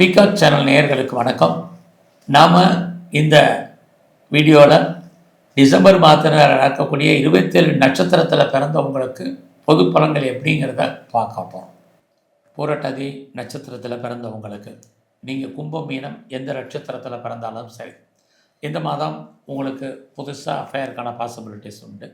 Peacock channel நேயர்களுக்கு வணக்கம். நாம் இந்த வீடியோவில் டிசம்பர் மாதத்தில் நடக்கக்கூடிய இருபத்தேழு நட்சத்திரத்தில் பிறந்தவங்களுக்கு பொது பலன்கள் எப்படிங்கிறத பார்க்க போகிறோம் பூரட்டாதி நட்சத்திரத்தில் பிறந்தவங்களுக்கு நீங்கள் கும்ப மீனம் எந்த நட்சத்திரத்தில் பிறந்தாலும் சரி இந்த மாதம் உங்களுக்கு புதுசாக அஃபேருக்கான பாசிபிலிட்டிஸ் உண்டு.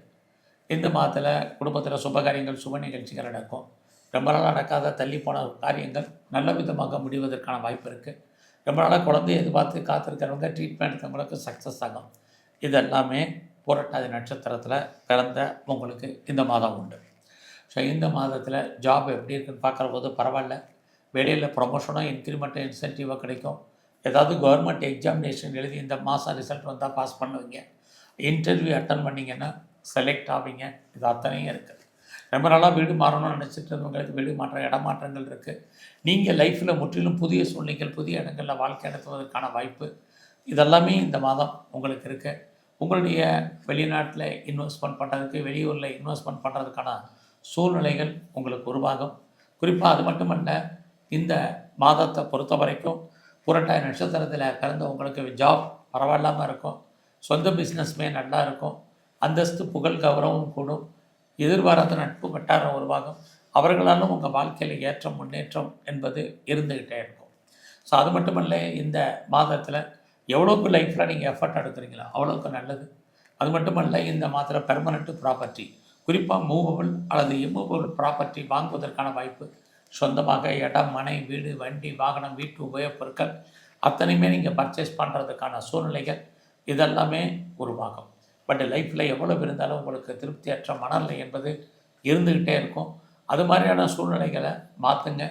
இந்த மாதத்தில் குடும்பத்தில் சுபகாரியங்கள் சுப நிகழ்ச்சிகள் நடக்கும். ரொம்ப நாளாக நடக்காத தள்ளி போன காரியங்கள் நல்ல விதமாக முடிவதற்கான வாய்ப்பு இருக்குது ரொம்ப நாளாக குழந்தைய எதிர்பார்த்து காத்திருக்கிறவங்க ட்ரீட்மெண்ட் எடுத்தவங்களுக்கு சக்ஸஸ் ஆகும். இதெல்லாமே புரட்டாதி நட்சத்திரத்தில் பிறந்த உங்களுக்கு இந்த மாதம் உண்டு. ஸோ இந்த மாதத்தில் ஜாப் எப்படி இருக்குன்னு பார்க்குற போது பரவாயில்ல. வெளியில் ப்ரொமோஷனோ இன்க்ரிமெண்ட்டோ இன்சென்டிவாக கிடைக்கும். ஏதாவது கவர்மெண்ட் எக்ஸாமினேஷன் எழுதி இந்த மாதம் ரிசல்ட் வந்தால் பாஸ் பண்ணுவீங்க. இன்டர்வியூ அட்டன் பண்ணிங்கன்னா செலக்ட் ஆவீங்க. இது அத்தனையும் இருக்குது ரொம்ப நாளாக வீடு மாறணும்னு நினச்சிட்டு இருந்தவங்களுக்கு வீடு மாற்ற இடமாற்றங்கள் இருக்குது நீங்கள் லைஃப்பில் முற்றிலும் புதிய சூழ்நிலைகள் புதிய இடங்களில் வாழ்க்கை நடத்துவதற்கான வாய்ப்பு இதெல்லாமே இந்த மாதம் உங்களுக்கு இருக்குது உங்களுடைய வெளிநாட்டில் இன்வெஸ்ட்மெண்ட் பண்ணுறதுக்கு வெளியூரில் இன்வெஸ்ட்மெண்ட் பண்ணுறதுக்கான சூழ்நிலைகள் உங்களுக்கு உருவாகும். குறிப்பாக அது மட்டுமல்ல இந்த மாதத்தை பொறுத்த வரைக்கும் புரட்டாய் நட்சத்திரத்தில் பிறந்த உங்களுக்கு ஜாப் பரவாயில்லாமல் இருக்கும். சொந்த பிஸ்னஸ்மே நல்லா இருக்கும். அந்தஸ்து புகழ் கௌரவம் கூடும். எதிர்பாராத நட்பு வட்டாரம் உருவாகும். அவர்களாலும் உங்கள் வாழ்க்கையில் ஏற்றம் முன்னேற்றம் என்பது இருந்துக்கிட்டே இருக்கும். ஸோ அது மட்டுமல்ல இந்த மாதத்தில் எவ்வளோக்கு லைஃப்பில் நீங்கள் எஃபர்ட் எடுக்கிறீங்களோ அவ்வளோக்கு நல்லது. அது மட்டுமல்ல இந்த மாதத்தில் பெர்மனண்ட்டு ப்ராப்பர்ட்டி குறிப்பாக மூவபிள் அல்லது இம்மூவபிள் ப்ராப்பர்ட்டி வாங்குவதற்கான வாய்ப்பு. சொந்தமாக இடம் மனை வீடு வண்டி வாகனம் வீட்டு உபயோகப் பொருட்கள் அத்தனையுமே நீங்கள் பர்ச்சேஸ் பண்ணுறதுக்கான சூழ்நிலைகள் இதெல்லாமே உருவாகும். பட் லைஃப்பில் எவ்வளவு இருந்தாலும் உங்களுக்கு திருப்தியற்ற மனநிலை என்பது இருந்துக்கிட்டே இருக்கும். அது மாதிரியான சூழ்நிலைகளை மாற்றுங்க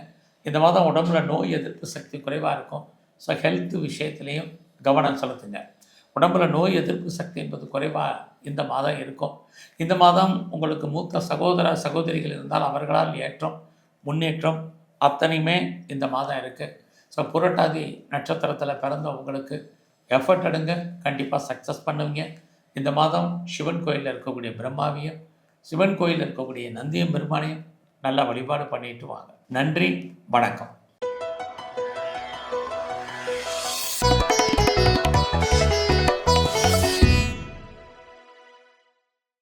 இந்த மாதம் உடம்புல நோய் எதிர்ப்பு சக்தி குறைவாக இருக்கும். ஸோ ஹெல்த் விஷயத்துலேயும் கவனம் செலுத்துங்க. உடம்புல நோய் எதிர்ப்பு சக்தி என்பது குறைவாக இந்த மாதம் இருக்கும். இந்த மாதம் உங்களுக்கு மூத்த சகோதர சகோதரிகள் இருந்தால் அவர்களால் ஏற்றம் முன்னேற்றம் அத்தனையுமே இந்த மாதம் இருக்குது ஸோ புரட்டாதி நட்சத்திரத்தில் பிறந்த உங்களுக்கு எஃபர்ட் எடுங்க. கண்டிப்பாக சக்ஸஸ் பண்ணுவீங்க. இந்த மாதம் சிவன் கோயிலில் இருக்கக்கூடிய பிரம்மாவையும் சிவன் கோயிலில் இருக்கக்கூடிய நந்தியம் பெருமானையும் நல்லா வழிபாடு பண்ணிட்டு வாங்க. நன்றி வணக்கம்.